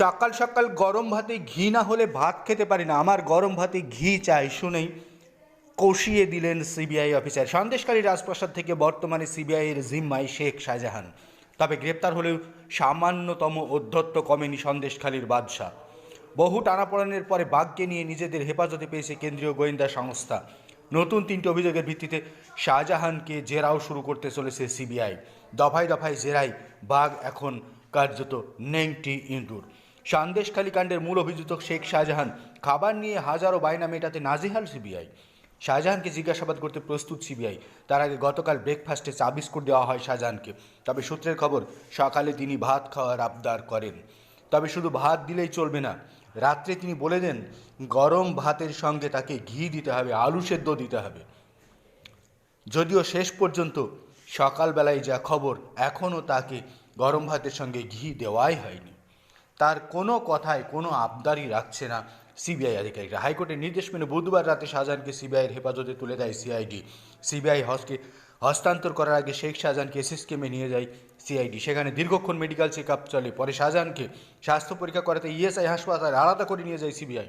সকাল সকাল গরম ভাতে ঘি না হলে ভাত খেতে পারি না। আমার গরম ভাতে ঘি চাই শুনেই কষিয়ে দিলেন সিবিআই অফিসার। সন্দেশকারী রাজপ্রাসাদ থেকে বর্তমানে সিবিআইয়ের জিম্মায় শেখ শাহজাহান। তবে গ্রেপ্তার হলেও সামান্যতম অধ্যত্ত কমেনি সন্দেশখালীর বাদশাহ। বহু টানাপড়েনের পরে বাঘকে নিয়ে নিজেদের হেফাজতে পেয়েছে কেন্দ্রীয় গোয়েন্দা সংস্থা। নতুন তিনটি অভিযোগের ভিত্তিতে শাহজাহানকে জেরাও শুরু করতে চলেছে সিবিআই। দফায় দফায় জেরাই বাঘ এখন কার্যত নেংটি ইঁদুর সন্দেশখালী কাণ্ডের মূল অভিযুক্ত শেখ শাহজাহান। খাবার নিয়ে হাজারো বায়না মেটাতে নাজেহাল সিবিআই। শাহজাহানকে জিজ্ঞাসাবাদ করতে প্রস্তুত সিবিআই। তার আগে গতকাল ব্রেকফাস্টে চা বিস্কুট দেওয়া হয় শাহজাহানকে। তবে সূত্রের খবর, সকালে তিনি ভাত খাওয়ার আবদার করেন। তবে শুধু ভাত দিলেই চলবে না, রাত্রে তিনি বলে দেন, গরম ভাতের সঙ্গে তাকে ঘি দিতে হবে, আলু সেদ্ধ দিতে হবে। যদিও শেষ পর্যন্ত সকালবেলায় যা খবর, এখনও তাকে গরম ভাতের সঙ্গে ঘি দেওয়াই হয়নি। তার কোনো কথায় কোনো আবদারই রাখছে না সিবিআই আধিকারিকরা। হাইকোর্টের নির্দেশ মেনে বুধবার রাতে শাহজাহানকে সিবিআইয়ের হেফাজতে তুলে দেয় সিআইডি। সিবিআই হজকে হস্তান্তর করার আগে শেখ শাহজাহানকে এসএসকেমে নিয়ে যায় সিআইডি। সেখানে দীর্ঘক্ষণ মেডিকেল চেক আপ চলে। পরে শাহজাহানকে স্বাস্থ্য পরীক্ষা করাতে ইএসআই হাসপাতালে আলাদা করে নিয়ে যায় সিবিআই।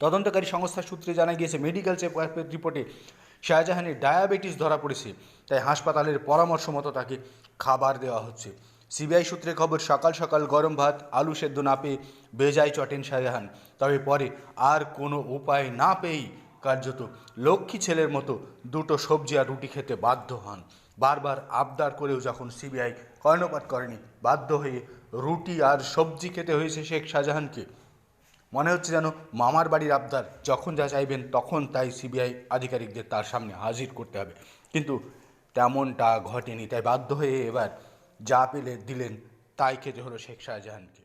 তদন্তকারী সংস্থার সূত্রে জানা গিয়েছে, মেডিকেল চেক আপের রিপোর্টে শাহজাহানের ডায়াবেটিস ধরা পড়েছে। তাই হাসপাতালের পরামর্শ মতো তাকে খাবার দেওয়া হচ্ছে। সিবিআই সূত্রে খবর, সকাল সকাল গরম ভাত, আলু সেদ্ধ না পেয়ে বেজায় চটেন শাহজাহান। তবে পরে আর কোনো উপায় না পেয়েই কার্যত লক্ষ্মী ছেলের মতো দুটো সবজি আর রুটি খেতে বাধ্য হন। বারবার আবদার করেও যখন সিবিআই কর্ণপাত করেনি, বাধ্য হয়ে রুটি আর সবজি খেতে হয়েছে শেখ শাহজাহানকে। মনে হচ্ছে যেন মামার বাড়ির আবদার যখন যা চাইবেন তখন তাই সিবিআই আধিকারিকদের তার সামনে হাজির করতে হবে। কিন্তু তেমনটা ঘটেনি, তাই বাধ্য হয়ে এবার যা পেলে দিলেন তাই খেতে হলো শেখ শাহজাহানকে।